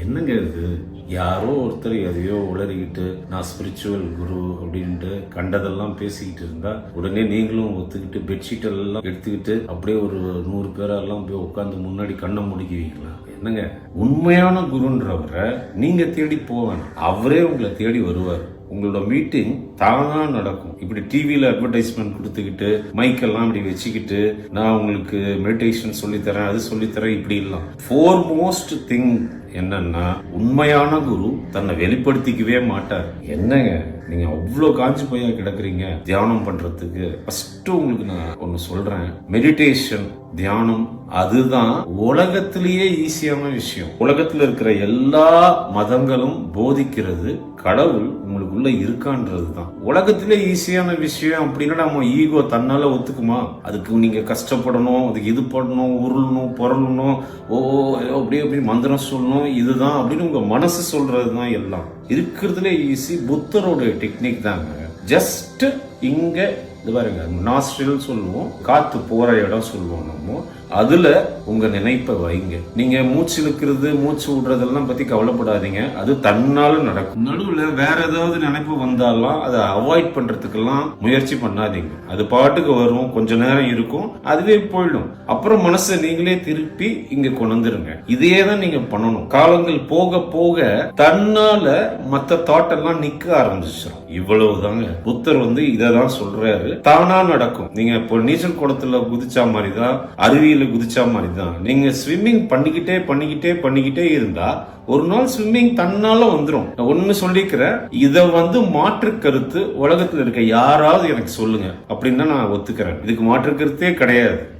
என்னங்க இது? யாரோ ஒருத்தர் எதையோ உளறிக்கிட்டு நான் ஸ்பிரிச்சுவல் குரு அப்படின்ட்டு கண்டதெல்லாம் பேசிக்கிட்டு இருந்தா உடனே நீங்களும் ஒத்துக்கிட்டு பெட்ஷீட் எல்லாம் எடுத்துக்கிட்டு அப்படியே ஒரு நூறு பேரெல்லாம் போய் உட்காந்து முன்னாடி கண்ணை முடிக்குவீங்களா? என்னங்க? உண்மையான குருன்றவரை நீங்க தேடி போவேன் அவரே உங்களை தேடி வருவார். உங்களோட மீட்டிங் தானா நடக்கும். இப்படி டிவியில் அட்வர்டைஸ்மெண்ட் கொடுத்துக்கிட்டு மைக்கெல்லாம் இப்படி வச்சுக்கிட்டு நான் உங்களுக்கு மெடிடேஷன் சொல்லித்தரேன் அது சொல்லித்தரேன் இப்படி எல்லாம் ஃபோர் மோஸ்ட் திங் என்னன்னா உண்மையான குரு தன்னை வெளிப்படுத்திக்கவே மாட்டார். என்னங்க? நீங்க அவ்வளோ காஞ்சி போய் கிடக்குறீங்க தியானம் பண்றதுக்கு? ஃபர்ஸ்ட் உங்களுக்கு நான் ஒன்று சொல்றேன். மெடிடேஷன் தியானம் அதுதான் உலகத்திலேயே ஈஸியான விஷயம். உலகத்தில் இருக்கிற எல்லா மதங்களும் போதிக்கிறது கடவுள் உங்களுக்குள்ள இருக்கான்றது தான் உலகத்திலே ஈஸியான விஷயம் அப்படின்னா நம்ம ஈகோ தன்னால ஒத்துக்குமா? அதுக்கு நீங்க கஷ்டப்படணும் அதுக்கு இது பண்ணணும் உருளணும் புரளணும் ஓ அப்படியே அப்படி மந்திரம் சொல்லணும் இதுதான் அப்படின்னு உங்க மனசு சொல்றது தான் எல்லாம். இருக்கிறதுலே ஈஸி புத்தரோட டெக்னிக் தாங்க. ஜஸ்ட் இங்கே இது பாருங்க நாஸ்ட்ரில் சொல்லுவோம் காற்று போகிற இடம் சொல்லுவோம் நம்ம. அதில் உங்கள் நினைப்பை வைங்க. நீங்கள் மூச்சு இழுக்கிறது மூச்சு விடுறதெல்லாம் பற்றி கவலைப்படாதீங்க. அது தன்னாலும் நடக்கும். நடுவில் வேற ஏதாவது நினைப்பு வந்தாலும் அதை அவாய்ட் பண்ணுறதுக்கெல்லாம் முயற்சி பண்ணாதீங்க. அது பாட்டுக்கு வரும் கொஞ்ச நேரம் இருக்கும் அதுவே போயிடும். அப்புறம் மனசை நீங்களே திருப்பி இங்கே கொண்டுருங்க இதையே தான் நீங்கள் பண்ணணும். காலங்கள் போக போக தன்னால் மற்ற தாட்டெல்லாம் நிற்க ஆரம்பிச்சிடும் இவ்வளவுதாங்க. புத்தர் வந்து இதை தான் சொல்றாரு. தானா நடக்கும். நீங்க இப்போ நீச்சல் குளத்துல குதிச்சா மாதிரி தான் அருவியில குதிச்சா மாதிரி தான் நீங்க ஸ்விம்மிங் பண்ணிக்கிட்டே பண்ணிக்கிட்டே பண்ணிக்கிட்டே இருந்தா ஒரு நாள் ஸ்விம்மிங் தன்னால வந்துடும் நான் ஒண்ணு சொல்லிக்கிறேன். இதை வந்து மாற்று கருத்து உலகத்துல இருக்க யாராவது எனக்கு சொல்லுங்க. அப்படின்னு நான் ஒத்துக்கிறேன். இதுக்கு மாற்று கருத்தே கிடையாது.